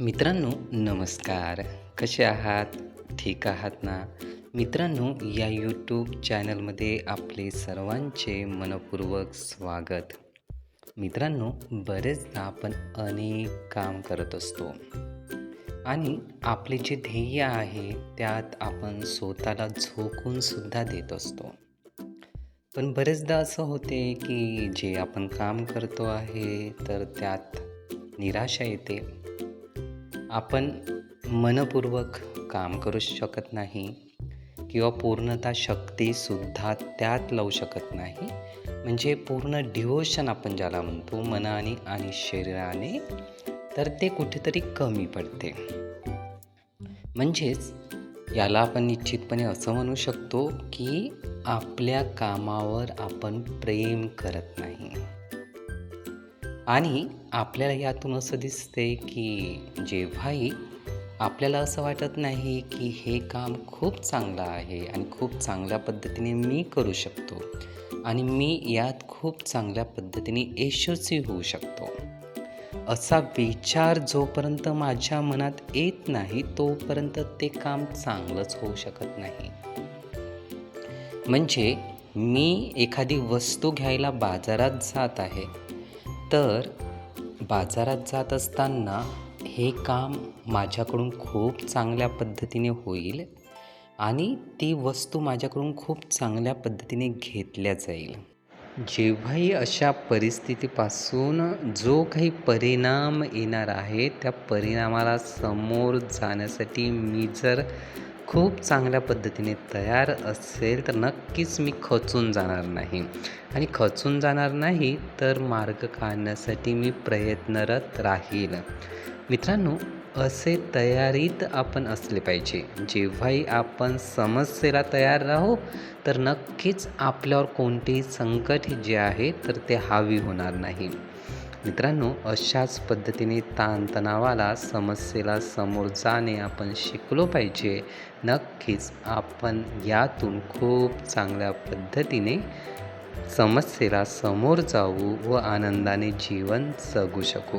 मित्रांनो नमस्कार. कसे आहात? ठीक आहात ना? मित्रांनो या यूट्यूब चॅनलमध्ये आपले सर्वांचे मनपूर्वक स्वागत. मित्रांनो बरेचदा आपण अनेक काम करत असतो. आणि आपले जे ध्येय आहे त्यात आपण स्वतःला झोकूनसुद्धा देत असतो. पण बरेचदा असं होते की जे आपण काम करतो आहे तर त्यात निराशा येते. आपण मनपूर्वक काम करू शकत नाही किंवा पूर्णतः शक्तीसुद्धा त्यात लावू शकत नाही. म्हणजे पूर्ण डिवोशन आपण ज्याला म्हणतो मनाने आणि शरीराने तर ते कुठेतरी कमी पडते. म्हणजेच याला आपण निश्चितपणे असं म्हणू शकतो की आपल्या कामावर आपण प्रेम करत नाही. आणि आपल्याला यातून असं दिसते की जेव्हाही आपल्याला असं वाटत नाही की हे काम खूप चांगलं आहे आणि खूप चांगल्या पद्धतीने मी करू शकतो आणि मी यात खूप चांगल्या पद्धतीने यशस्वी होऊ शकतो. असा विचार जोपर्यंत माझ्या मनात येत नाही तोपर्यंत ते काम चांगलंच होऊ शकत नाही. म्हणजे मी एखादी वस्तू घ्यायला बाजारात जात आहे तर बाजारात जात असताना हे काम माझ्याकडून खूप चांगल्या पद्धतीने होईल आणि ती वस्तू माझ्याकडून खूप चांगल्या पद्धतीने घेतल्या जाईल. जेव्हाही अशा परिस्थितीपासून जो काही परिणाम येणार आहे त्या परिणामाला समोर जाण्यासाठी मी जर खूप चांगल्या पद्धतीने तयार असेल तर नक्कीच मी खचून जाणार नाही. आणि खचून जाणार नाही तर मार्ग काढण्यासाठी मी प्रयत्नरत राहील मित्रांनो असे तयारीत आपण असले पाहिजे. जेव्हाही आपण समस्येला तयार राहू तर नक्कीच आपल्यावर कोणतेही संकट जे आहे तर ते हावी होणार नाही. मित्रांनो अशाच पद्धतीने ताणतणावाला समस्येला समोर जाणे आपण शिकलो पाहिजे. नक्कीच आपण यातून खूप चांगल्या पद्धतीने समस्येला समोर जाऊ व आनंदाने जीवन जगू शकू.